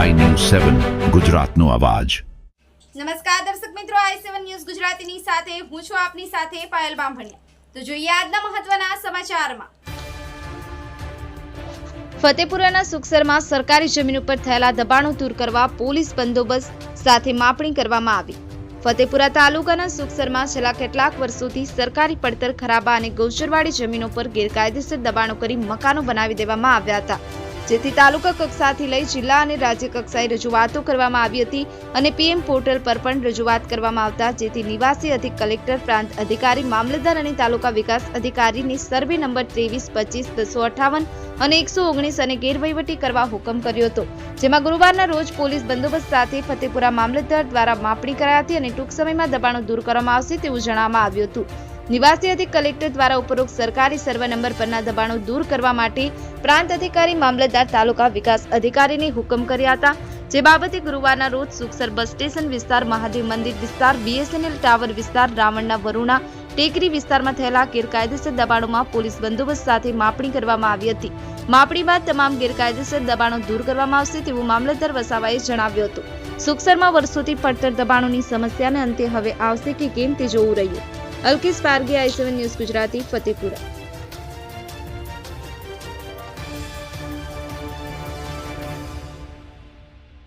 સેવન ગુજરાતનો અવાજ. નમસ્કાર દર્શક મિત્રો આઈ સેવન ન્યૂઝ ગુજરાતીની સાથે હું છું આપની સાથે પાયલ બામભણિયા. તો જોઈએ આજના મહત્વના સમાચારમાં. ફતેપુરાના સુખસરમાં સરકારી જમીન ઉપર થયેલા દબાણો દૂર કરવા પોલીસ બંદોબસ્ત સાથે માપણી કરવામાં આવી. ફતેપુરા તાલુકાના સુખસરમાં છેલ્લા કેટલાક વર્ષોથી સરકારી પડતર ખરાબા અને ગૌચરવાડી જમીનો પર ગેરકાયદેસર દબાણો કરી મકાનો બનાવી દેવામાં આવ્યા હતા. જેથી તાલુકા કક્ષાથી લઈ જિલ્લા અને રાજ્ય કક્ષાએ રજૂઆતો કરવામાં આવી હતી અને પીએમ પોર્ટલ પર પણ રજૂઆત કરવામાં આવતા, જેથી નિવાસી અધિક કલેક્ટર, પ્રાંત અધિકારી, મામલતદાર અને તાલુકા વિકાસ અધિકારીની સર્વે નંબર ત્રેવીસ, પચીસ, બસો અઠાવન અને એકસો ઓગણીસ અને ગેરવહીવટી કરવા હુકમ કર્યો હતો. જેમાં ગુરુવારના રોજ પોલીસ બંદોબસ્ત સાથે ફતેપુરા મામલતદાર દ્વારા માપણી કરાઈ હતી અને ટૂંક સમયમાં દબાણો દૂર કરવામાં આવશે તેવું જણાવવામાં આવ્યું હતું. નિવાસી અધિક કલેક્ટર દ્વારા ઉપરોક્ત સરકારી સર્વે નંબર પરના દબાણો દૂર કરવા માટે પ્રાંત અધિકારી મામલતદાર તાલુકા વિકાસ અધિકારીને હુકમ કર્યા હતા. જે બાબતે ગુરુવારના રોજ સુખસર બસ સ્ટેશન વિસ્તાર, મહાદેવ મંદિર વિસ્તાર બીએસએનએલ ટાવર વિસ્તાર, રાવણના વરુણા, ટેકરી વિસ્તારમાં થયેલા ગેરકાયદેસર દબાણોમાં પોલીસ બંદોબસ્ત સાથે માપણી કરવામાં આવી હતી. માપણી બાદ તમામ ગેરકાયદેસર દબાણો દૂર કરવામાં આવશે તેવું મામલતદાર વસાવાએ જણાવ્યું હતું. સુખસરમાં વર્ષોથી પડતર દબાણોની સમસ્યાને અંતે હવે આવશે કે કેમ તે જોવું રહ્યું. Alkesh Pargi I seven news Gujarati Fatepura.